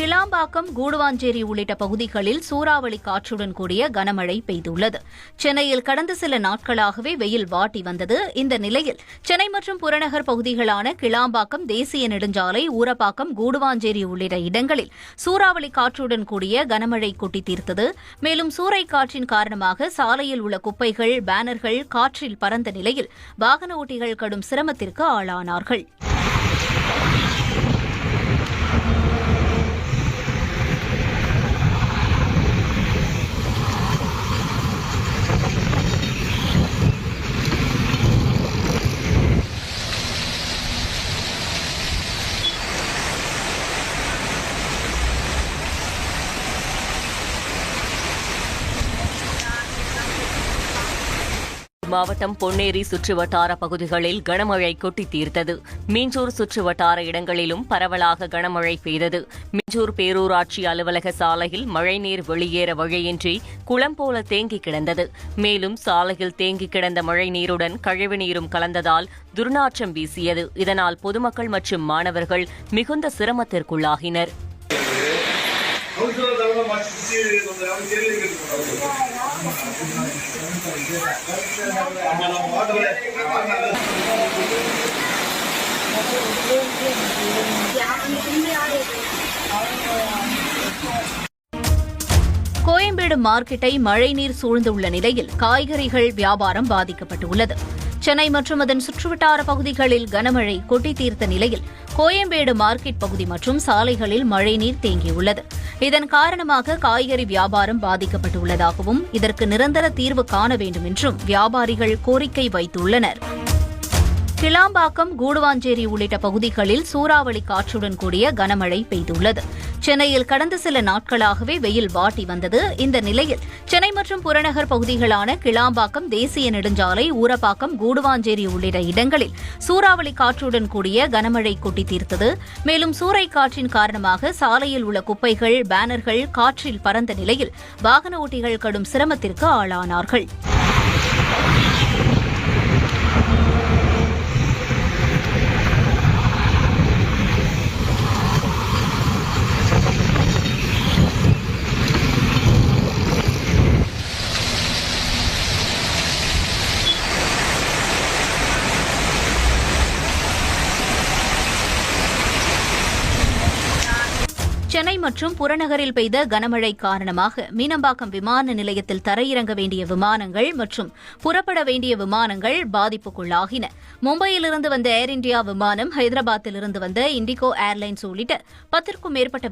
கிளாம்பாக்கம் கூடுவாஞ்சேரி உள்ளிட்ட பகுதிகளில் சூறாவளி காற்றுடன் கூடிய கனமழை பெய்துள்ளது. சென்னையில் கடந்த சில நாட்களாகவே வெயில் வாட்டி வந்தது. இந்த நிலையில் சென்னை மற்றும் புறநகர் பகுதிகளான கிளாம்பாக்கம் தேசிய நெடுஞ்சாலை ஊரப்பாக்கம் கூடுவாஞ்சேரி உள்ளிட்ட இடங்களில் சூறாவளி காற்றுடன் கூடிய கனமழை கொட்டி தீர்த்தது. மேலும் சூறை காற்றின் காரணமாக சாலையில் உள்ள குப்பைகள் பேனர்கள் காற்றில் பறந்த நிலையில் வாகன ஓட்டிகள் கடும் சிரமத்திற்கு ஆளானார்கள். மாவட்டம் பொன்னேரி சுற்றுவட்டார பகுதிகளில் கனமழை கொட்டி தீர்த்தது. மீஞ்சூர் சுற்றுவட்டார இடங்களிலும் பரவலாக கனமழை பெய்தது. மீஞ்சூர் பேரூராட்சி அலுவலக சாலையில் மழைநீர் வெளியேற வழியின்றி குளம் போல தேங்கி கிடந்தது. மேலும் சாலையில் தேங்கி கிடந்த மழைநீருடன் கழிவு கழிவுநீரும் கலந்ததால் துர்நாற்றம் வீசியது. இதனால் பொதுமக்கள் மற்றும் மாணவர்கள் மிகுந்த சிரமத்திற்குள்ளாகினர். கோயம்பேடு மார்க்கெட்டை மழைநீர் சூழ்ந்துள்ள நிலையில் காய்கறிகள் வியாபாரம் பாதிக்கப்பட்டுள்ளது. சென்னை மற்றும் அதன் சுற்றுவட்டார பகுதிகளில் கனமழை கொட்டி தீர்த்த நிலையில் கோயம்பேடு மார்க்கெட் பகுதி மற்றும் சாலைகளில் மழைநீர் தேங்கியுள்ளது. இதன் காரணமாக காய்கறி வியாபாரம் பாதிக்கப்பட்டுள்ளதாகவும் இதற்கு நிரந்தர தீர்வு காண வேண்டும் என்றும் வியாபாரிகள் கோரிக்கை வைத்துள்ளனர். கிளாம்பாக்கம் கூடுவாஞ்சேரி உள்ளிட்ட பகுதிகளில் சூறாவளி காற்றுடன் கூடிய கனமழை பெய்துள்ளது. சென்னையில் கடந்த சில நாட்களாகவே வெயில் வாட்டி வந்தது. இந்த நிலையில் சென்னை மற்றும் புறநகர் பகுதிகளான கிளாம்பாக்கம் தேசிய நெடுஞ்சாலை ஊரப்பாக்கம் கூடுவாஞ்சேரி உள்ளிட்ட இடங்களில் சூறாவளி காற்றுடன் கூடிய கனமழை கொட்டி தீர்த்தது. மேலும் சூறை காற்றின் காரணமாக சாலையில் உள்ள குப்பைகள் பேனர்கள் காற்றில் பறந்த நிலையில் வாகன ஓட்டிகள் கடும் சிரமத்திற்கு ஆளானார்கள். சென்னை மற்றும் புறநகரில் பெய்த கனமழை காரணமாக மீனம்பாக்கம் விமான நிலையத்தில் தரையிறங்க வேண்டிய விமானங்கள் மற்றும் புறப்பட வேண்டிய விமானங்கள் பாதிப்புக்குள்ளாகின. மும்பையிலிருந்து வந்த ஏர் இந்தியா விமானம் ஹைதராபாத்திலிருந்து வந்த இண்டிகோ ஏர்லைன்ஸ் உள்ளிட்ட பத்திற்கும் மேற்பட்ட